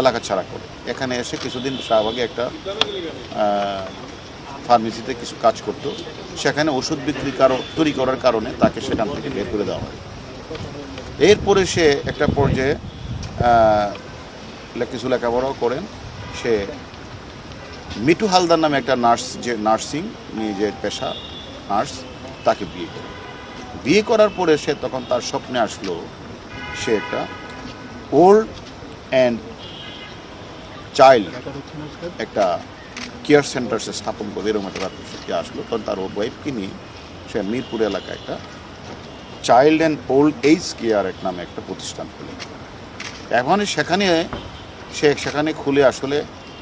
এলাকা ছাড়া করে। এখানে এসে কিছুদিন শাহবাগে একটা ফার্মেসিতে কিছু কাজ করত। সেখানে ওষুধ বিক্রি কারও, তৈরি করার কারণে তাকে সেখান থেকে বের করে দেওয়া হয়। এরপরে সে একটা পর্যায়ে কিছু লেখাপড়াও করেন। সে মিঠু হালদার নামে একটা নার্স যে, নার্সিং, নিজের পেশা, নার্স, তাকে বিয়ে করে। বিয়ে করার পরে সে তখন তার স্বপ্নে আসলো সে একটা ওল্ড অ্যান্ড চাইল্ড একটা কেয়ার সেন্টার সে স্থাপন করবে এরকম একটা সে আসলো। তখন তার ওয়াইফকে নিয়ে সে মিরপুর এলাকায় একটা child and old age care এক নামে একটা প্রতিষ্ঠান খুলে। এখন সেখানে সে সেখানে খুলে আসলে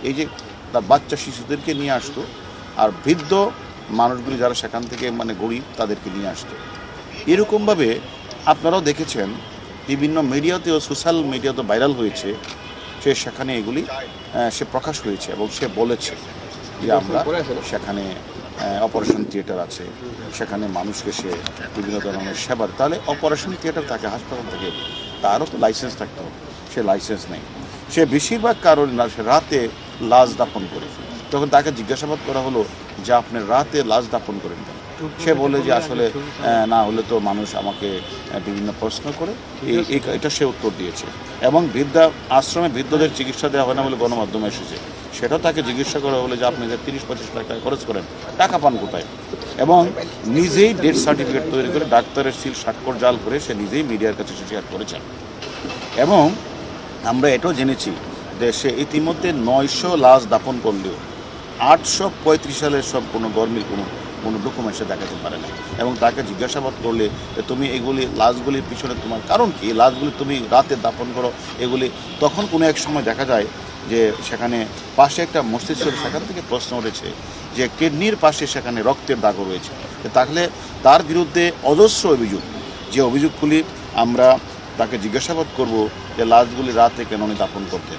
এই যে তার বাচ্চা শিশুদেরকে নিয়ে আসতো আর বৃদ্ধ মানুষগুলি যারা সেখান থেকে মানে গরিব তাদেরকে নিয়ে আসতো। এরকমভাবে আপনারাও দেখেছেন, বিভিন্ন মিডিয়াতেও সোশ্যাল মিডিয়াতে ভাইরাল হয়েছে। সে সেখানে এগুলি সে প্রকাশ হয়েছে এবং সে বলেছে যে আমরা সেখানে অপারেশন থিয়েটার আছে সেখানে মানুষকে সে বিভিন্ন ধরনের সেবার তাহলে অপারেশন থিয়েটার থাকে হাসপাতাল থেকে তারও তো লাইসেন্স থাকতে হবে সে লাইসেন্স নেই। সে বেশিরভাগ কারণ না সে রাতে লাশ দাপন করে। তখন তাকে জিজ্ঞাসাবাদ করা হলো যে আপনি রাতে লাশ দাপন করেন কেন? সে বলে যে আসলে না হলে তো মানুষ আমাকে বিভিন্ন প্রশ্ন করে। এই এটা সে উত্তর দিয়েছে। এবং বৃদ্ধা আশ্রমে বৃদ্ধদের চিকিৎসা দেওয়া হয় না বলে গণমাধ্যমে এসেছে। সেটাও তাকে জিজ্ঞাসা করা হলে যে আপনি যে তিরিশ পঁচিশ লাখ টাকা খরচ করেন টাকা পান কোথায়? এবং নিজেই ডেথ সার্টিফিকেট তৈরি করে ডাক্তারের সিল স্বাক্ষর জাল করে সে নিজেই মিডিয়ার কাছে সে শেয়ার করেছেন। এবং আমরা এটাও জেনেছি যে সে ইতিমধ্যে নয়শো লাশ দাপন করলেও আটশো পঁয়ত্রিশ সালের সব কোনো গরমিল কোনো কোনো ডকুমেন্টসে দেখাতে পারে না। এবং তাকে জিজ্ঞাসাবাদ করলে তুমি এগুলি, লাশগুলির পিছনে তোমার কারণ কি? লাশগুলি তুমি রাতে দাপন করো, এগুলি তখন কোনো এক সময় দেখা যায় যে সেখানে পাশে একটা মস্তিষ্ক সেখান থেকে প্রশ্ন উঠেছে যে কিডনির পাশে সেখানে রক্তের দাগও রয়েছে। তাহলে তার বিরুদ্ধে অজস্র অভিযোগ। যে অভিযোগগুলি আমরা তাকে জিজ্ঞাসাবাদ করব যে লাশগুলি রাতে কেন উনি দাপন করতেন।